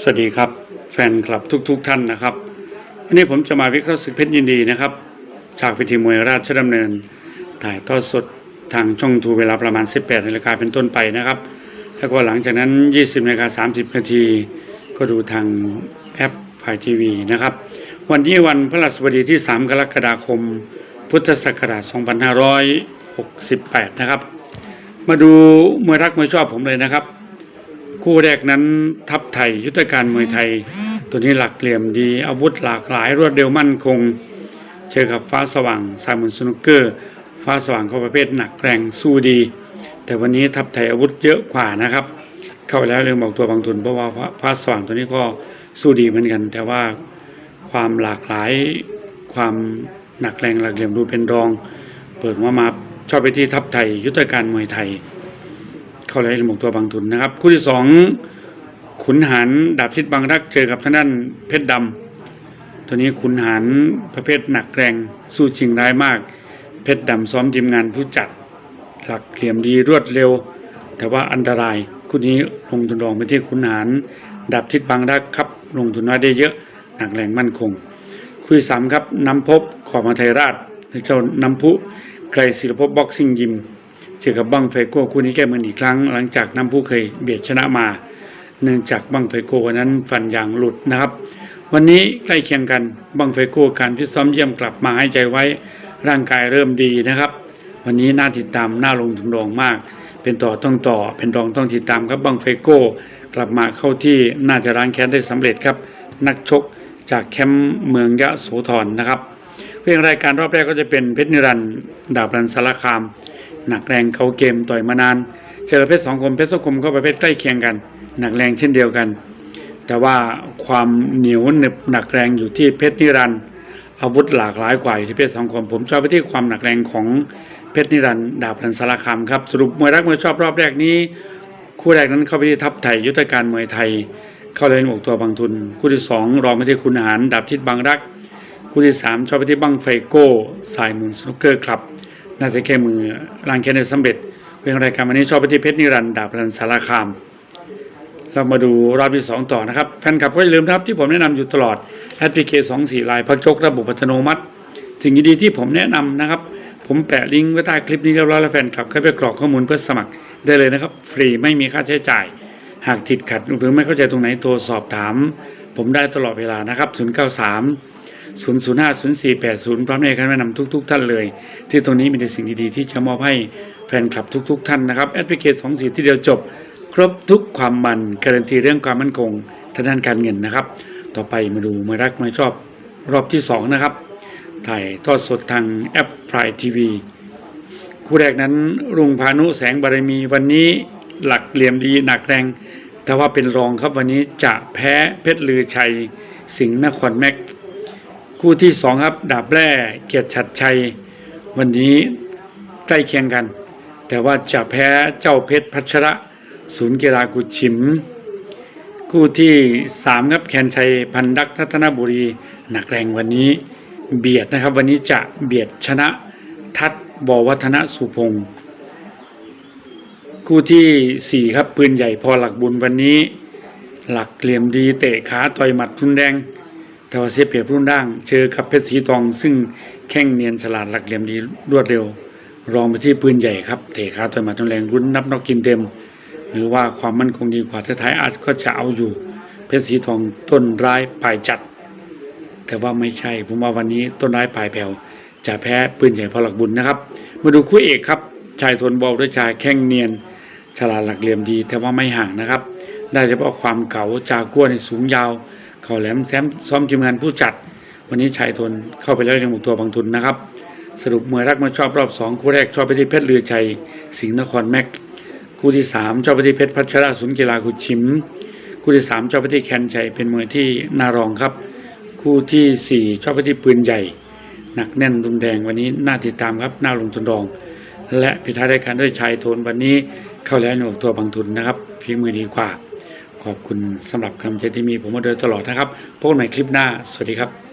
สวัสดีครับ แฟนคลับทุกๆท่านนะครับวันนี้ผมจะมาวิเคราะห์ศึกเพชรยินดีนะครับ จากพิธีมวยราชดำเนิน ถ่ายทอดสดทางช่องทูเวลาประมาณ 18นาฬิกาเป็นต้นไปนะครับแล้วก็หลังจากนั้น 20นาฬิกา30นาทีก็ดูทางแอปพายทีวีนะครับ วันนี้วันพฤหัสบดีที่ 3 กรกฎาคม พุทธศักราช 2568 นะครับ มาดูมวยรักมวยชอบผมเลยนะครับ คู่แรกนั้นทัพไทย ยุทธการมวยไทย ตัวนี้หลักเหลี่ยมดีอาวุธหลากหลายรวดเร็วมั่นคง เจอกับฟ้าสว่างสามุนสนุกเกอร์ ฟ้าสว่างเขาประเภทหนักแรงสู้ดี แต่วันนี้ทัพไทยอาวุธเยอะกว่านะครับ เข้าแล้วเรื่องบอกตัวบางทุนเพราะว่าฟ้าสว่างตัวนี้ก็สู้ดีเหมือนกัน แต่ว่าความหลากหลายความหนักแรงหลักเหลี่ยมดูเป็นรอง เปิดว่ามาชอบไปที่ทัพไทย ยุทธการมวยไทย เข้าเลยหมกตัวบางทุนนะครับ คู่ที่สองขุนหารดาบทิศบางรักเจอกับทางด้านเพชรดำตัวนี้ขุนหารประเภทหนักแรงสู้จริงร้ายมาก เพชรดำซ้อมทีมงานผู้จัด หลักเหลี่ยมดีรวดเร็ว แต่ว่าอันตรายคู่นี้ลงทุนรองไปที่ขุนหารดาบทิศบางรักครับ ลงทุนน้อยได้เยอะหนักแรงมั่นคง คู่ที่สามครับน้ำพบขอมาไทยราชเจ้าน้ำพุไกรศิลปพบ็อกซิ่งยิม เจอกับบังไฟโก้คู่นี้แก้มืออีกครั้ง หลังจากน้ำผู้เคยเบียดชนะมา เนื่องจากบังไฟโก้วันนั้นฟันยางหลุดนะครับ วันนี้ใกล้เคียงกันบังไฟโก้การพิตซ้อมเยี่ยมกลับมาให้ใจไว้ ร่างกายเริ่มดีนะครับ วันนี้น่าติดตามน่าลงทุนรองมาก เป็นต่อต้องต่อ เป็นรองต้องติดตามครับบังไฟโก้กลับมาเข้าที่น่าจะร้างแค้นได้สำเร็จครับ นักชกจากแคมป์เมืองยะโสธรนะครับเพียงรายการรอบแรกก็จะเป็นเพชรนิรันดร์ดาบรันสารคาม หนักแรงเขาเกมต่อยมานาน เจอเพชรสองคมเพชรสองคมก็ประเภทใกล้เคียงกัน หนักแรงเช่นเดียวกัน แต่ว่าความเหนียวหนึบหนักแรงอยู่ที่เพชรนิรันด์อาวุธหลากหลายกว่าอยู่ที่เพชรสองคมผมชอบไปที่ความหนักแรงของเพชรนิรันด์ดาบรันสารคามครับสรุปมวยรักมวยชอบรอบแรกนี้ คู่แรกนั้นเข้าไปที่ทัพไทยยุทธการมวยไทย เข้าเลยหมวกตัวบางทุน คู่ที่สองรองไปที่คุณหารดาบทิศบางรัก คู่ที่สามชอบไปที่บังไฟโก้ สายมุนสนุกเกอร์ครับ น่าจะแก้มือร่างแค่ในสำเร็จเพียงรายการวันนี้ชอบไปที่เพชรนิรันด์ดาบันสารคาม เรามาดูรอบที่สองต่อนะครับแฟนคลับก็อย่าลืมนะครับที่ผมแนะนำอยู่ตลอดแอปพลิเคชันสี่ลายพักจกระบบอัตโนมัติ สิ่งดีๆที่ผมแนะนำนะครับ ผมแปะลิงก์ไว้ใต้คลิปนี้เรียบร้อยแล้วแฟนคลับเข้าไปกรอกข้อมูลเพื่อสมัครได้เลยนะครับ ฟรีไม่มีค่าใช้จ่าย หากติดขัดหรือไม่เข้าใจตรงไหนโทรสอบถาม ผมได้ตลอดเวลานะครับ 093 005 0480 พร้อมในการแนะนำทุก ๆ ท่านเลย ที่ตรงนี้มีแต่สิ่งดีๆ ที่จะมอบให้แฟนคลับทุก ๆ ท่านนะครับแอปพลิเคชัน2สีที่เดียวจบ ครบทุกความมันการันตีเรื่องความมั่นคงทางด้านการเงินนะครับ ต่อไปมาดูมารักมาชอบรอบที่ 2 นะครับ ถ่ายทอดสดทางแอปพลายทีวีคู่แรกนั้นรุงพานุแสงบารมีวันนี้หลักเหลี่ยมดีหนักแรง แต่ว่าเป็นรองครับวันนี้จะแพ้เพชรลือชัย สิงห์นครแม็ก คู่ที่สองครับดาบแร่เกียรติชัดชัย วันนี้ใกล้เคียงกัน แต่ว่าจะแพ้เจ้าเพชรพัชระ ศูนย์กีฬากุชิม คู่ที่สามครับแคนชัยพันดักทัตนบุรีหนักแรงวันนี้เบียดนะครับ วันนี้จะเบียดชนะทัดบวัฒนสุพงศ์คู่ที่สี่ครับปืนใหญ่พอหลักบุญวันนี้ หลักเหลี่ยมดีเตะขาต่อยหมัดรุนแรง แต่ว่าเสียเปรียบรุ่นด่าง เจอกับเพชรสีทอง ซึ่งแข้งเนียนฉลาดหลักเหลี่ยมดีรวดเร็ว รองไปที่ปืนใหญ่ครับเตะขาต่อยหมัดรุนแรงรุนนับนอกกินเต็ม หรือว่าความมั่นคงดีกว่าท้ายอาจก็จะเอาอยู่ เพชรสีทองต้นร้ายปลายจัด แต่ว่าไม่ใช่ผมว่าวันนี้ต้นร้ายปลายแผ่วจะแพ้ปืนใหญ่พอหลักบุญนะครับมาดูคู่เอกครับชายทนบอลด้วยชายแข้งเนียน ฉลาดหลักเหลี่ยมดี แต่ว่าไม่ห่างนะครับ ได้เฉพาะความเก๋าจากัวในสูงยาว เข่าแหลมแซมซ้อมทีมงานผู้จัด วันนี้ชายทนเข้าไปแล้วยังหมดตัวบางทุนนะครับ สรุปมวยรักมาชอบรอบสองคู่แรกชอบไปที่เพชรเรือชัย สิงห์นครแม็ก คู่ที่สามชอบไปที่เพชรพัชระศูนย์กีฬากุชิม คู่ที่สามชอบไปที่แคนชัยเป็นมวยที่นารองครับ คู่ที่สี่ชอบไปที่ปืนใหญ่หนักแน่นรุนแรงวันนี้น่าติดตามครับน่าลงทุนรอง และพิทายรายการด้วยชายทนวันนี้เข้าแล้วหนวกตัวบางทุนนะครับฝีมือดีกว่า ขอบคุณสำหรับคำเจที่มีผมมาโดยตลอดนะครับพบกันใหม่คลิปหน้า สวัสดีครับ